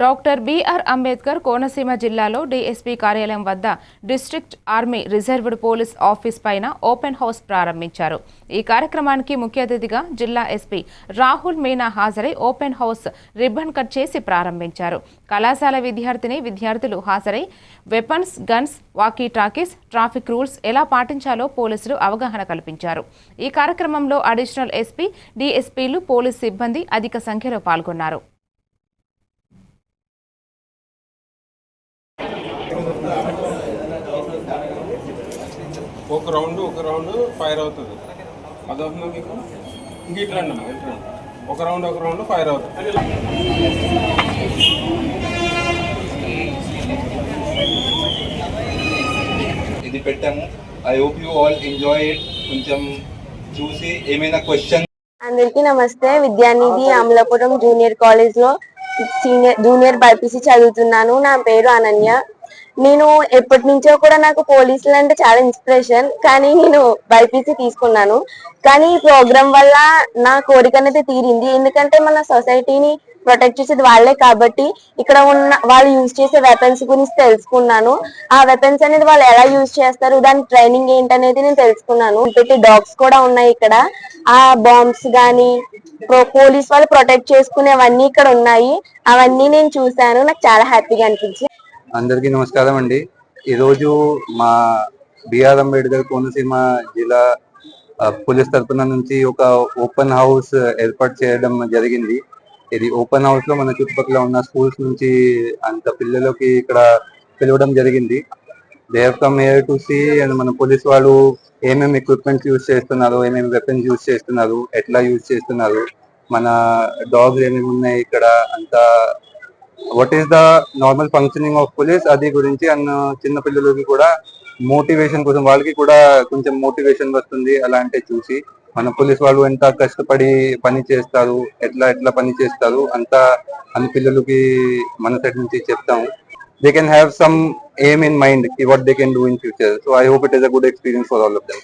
Doctor BR Ambedkar Konaseema జిల్లాలో DSP కార్యాలయం వద్ద district army reserved police office పైన ఓపెన్ హౌస్ ప్రారంభించారు. ఈ కార్యక్రమానికి ముఖ్య అతిథిగా జిల్లా ఎస్పీ రాహుల్ మీనా హాజరై ఓపెన్ హౌస్ రిబ్బన్ కట్ చేసి ప్రారంభించారు. కళాశాల విద్యార్థిని విద్యార్థులు హాజరై weapons guns walkie talkies traffic rules ఎలా పాటించాలో పోలీసులు అవగాహన కల్పించారు. ఈ కార్యక్రమంలో అడిషనల్ ఎస్పీ డీఎస్పీలు పోలీస్ సిబ్బంది అధిక సంఖ్యలో పాల్గొన్నారు. ఒక రౌండ్ ఒక రౌండ్ ఫైర్ అవుతుంది. అదవుతుందా మీకు? ఇంక ఇటు రండి అమ్మా, ఇటు రండి. ఒక రౌండ్ ఒక రౌండ్ ఫైర్ అవుతుంది. ఇది పెట్టాము. I hope you all enjoy it కొంచెం చూసి ఏమైనా క్వశ్చన్ అందరికీ నమస్తే. విద్యానిధి అమలాపురం జూనియర్ కాలేజ్లో సీనియర్ జూనియర్ బైపీసీ చదువుతున్నాను. నా పేరు అనన్య. నేను ఎప్పటి నుంచో కూడా నాకు పోలీసులు అంటే చాలా ఇన్స్పిరేషన్ కానీ నేను బైపీసీ తీసుకున్నాను. కానీ ఈ ప్రోగ్రామ్ వల్ల నా కోరిక అనేది తీరింది. ఎందుకంటే మన సొసైటీని ప్రొటెక్ట్ చేసేది వాళ్ళే కాబట్టి ఇక్కడ ఉన్న వాళ్ళు యూజ్ చేసే వెపన్స్ గురించి తెలుసుకున్నాను. ఆ వెపన్స్ అనేది వాళ్ళు ఎలా యూజ్ చేస్తారు దాని ట్రైనింగ్ ఏంటనేది నేను తెలుసుకున్నాను. పెట్టి డాగ్స్ కూడా ఉన్నాయి ఇక్కడ. ఆ బాంబ్స్ గానీ ప్రో- పోలీస్ వాళ్ళు ప్రొటెక్ట్ చేసుకునేవన్నీ ఇక్కడ ఉన్నాయి. అవన్నీ నేను చూశాను. నాకు చాలా హ్యాపీగా అనిపించింది. అందరికీ నమస్కారం అండి. ఈరోజు మా బిఆర్ అంబేద్కర్ కోనసీమ జిల్లా పోలీస్ తరఫున నుంచి ఒక ఓపెన్ హౌస్ ఏర్పాటు చేయడం జరిగింది. ఇది ఓపెన్ హౌస్లో మన చుట్టుపక్కల ఉన్న స్కూల్స్ నుంచి అంత పిల్లలకి ఇక్కడ పిలవడం జరిగింది. They have come here to see and మన పోలీస్ వాళ్ళు ఏమేమి ఎక్విప్మెంట్స్ యూజ్ చేస్తున్నారు ఏమేమి వెపన్స్ యూజ్ చేస్తున్నారు ఎట్లా యూజ్ చేస్తున్నారు మన డాగ్స్ ఏమేమి ఉన్నాయి ఇక్కడ అంతా what is the normal functioning of police అది గురించి అండ్ చిన్న పిల్లలకి కూడా మోటివేషన్ కోసం వాళ్ళకి కూడా కొంచెం మోటివేషన్ వస్తుంది అలా అంటే చూసి. మన పోలీస్ వాళ్ళు ఎంత కష్టపడి పని చేస్తారు ఎట్లా ఎట్లా పని చేస్తారు అంతా అని పిల్లలకి మన సైడ్ నుంచి చెప్తాము they can have some aim in mind what they can do in future so I hope it is a good experience for all of them